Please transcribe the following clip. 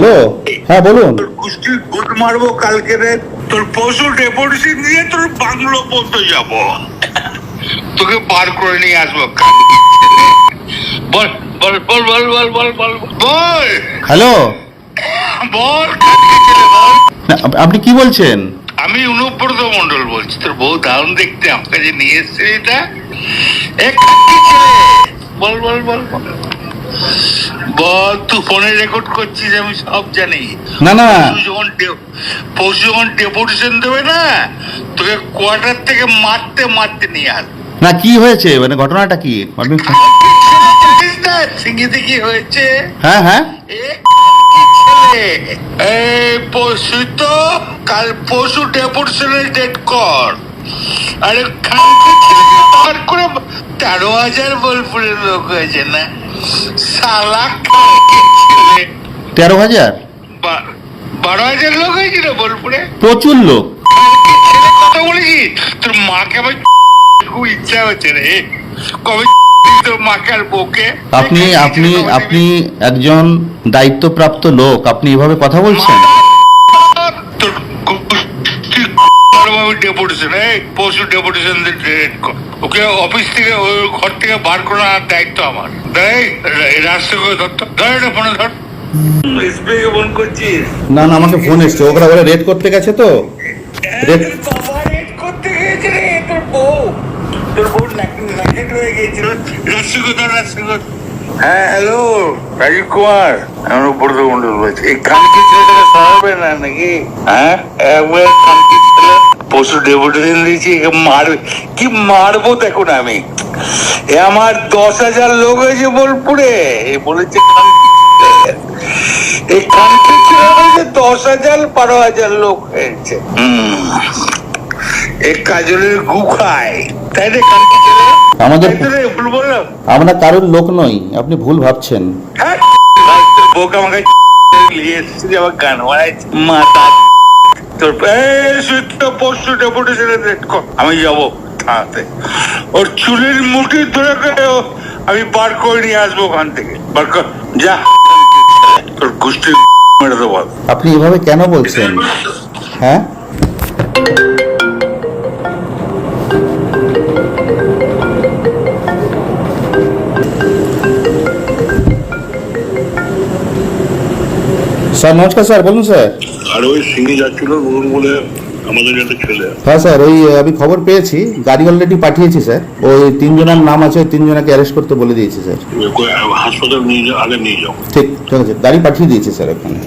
Hello? হ্যাঁ বলুন। Good মারবো কালকে রে। তোর পশু ডেপুটেশন দিয়ে তোর বাংলো পর্যন্ত যাব। তোকে করে নিয়ে আসব বল বল বল বল বল বল বল বল। হ্যালো? বল আপনি কি বলছেন? আমি অনুব্রত মন্ডল বলছি। তোর বউ দারুণ দেখতে। আমার কাছে নিয়ে এসছে এটা? এ কালকে ছেলে বল বল বল বল। বল তুই ফোনে রেকর্ড করছিস আমি সব জানি। না না। যখন পরশু যখন ডেপুটেশন দেবে না তোকে কোয়ার্টার থেকে মারতে মারতে নিয়ে আস। না কি হয়েছে? মানে ঘটনাটা কি? সিঙ্গিতে কি হয়েছে। হ্যাঁ হ্যাঁ। এই পরশু তো কাল পরশু ডেপুটেশনের ডেট কর। আরে খানকে করে তেরো হাজার বোলপুরের লোক হয়েছে না। সালা তেরো হাজার? বারো হাজার লোক হয়েছিল বোলপুরে। প্রচুর লোক। কথা বলেছি তোর মাকে আমার খুব ইচ্ছা হচ্ছে রে। কবে আপনি আপনি আপনি একজন দায়িত্বপ্রাপ্ত লোক আপনি এভাবে কথা বলছেন? ডেপুটেশন এই পশু ডেপুটেশন ওকে অফিস থেকে ওই ঘর থেকে বার করার দায়িত্ব আমার। দেখ রাস্তা করে ধর তো। ধর এটা ফোনে ধর। না না আমাকে ফোন এসছে। ওরা ওরা রেড করতে গেছে তো? রেড করতে গিয়েছে রে তোর বউ। তোর বউ ল্যাকেট হয়ে রাস্তা করে ধর হ্যাঁ হ্যালো। রাজীব কুমার। আমি উপরদ মন্ডল বলছি এই কানকি ছেলেটাকে সরাবে না নাকি? হ্যাঁ? একবার কানকি পশু ডেপুটেশন দিয়েছি মারবে। কি মারবো আমি। এ আমার দশ হাজার লোক হয়েছে বোলপুরে। বলেছে এই ছেলে বলেছে দশ হাজার বারো হাজার লোক হয়েছে। এই কাজলের গু খায়। তাই রে ছেলে আমাদের- ভুল বললাম। আমরা কারোর লোক নই আপনি ভুল ভাবছেন। হ্যাঁ, বউকে আমাকে নিয়ে এসেছে আমার গান বানাইছে মাথা তোর সুস্থ পরশু ডেপুটেশনে রেট কর। আমি যাব থানাতে। ওর চুলের মুঠি ধরে করে আমি বার করে নিয়ে আসব ওখান থেকে। বার কর, যা। তোর গোষ্ঠী মেরে দেবো। আপনি এভাবে কেন বলছেন? হ্যাঁ? স্যার নমস্কার স্যার বলুন স্যার। আর ওই সিঙ্গি যাচ্ছিল বলুন বলে আমাদের একটা ছেলে হ্যাঁ স্যার ওই আমি খবর পেয়েছি গাড়ি অলরেডি পাঠিয়েছি স্যার। ওই তিনজনের নাম আছে ওই তিনজনকে অ্যারেস্ট করতে বলে দিয়েছি স্যার। হাসপাতাল নিয়ে যাও আগে নিয়ে যাও। ঠিক ঠিক আছে গাড়ি পাঠিয়ে দিয়েছি স্যার ওখানে।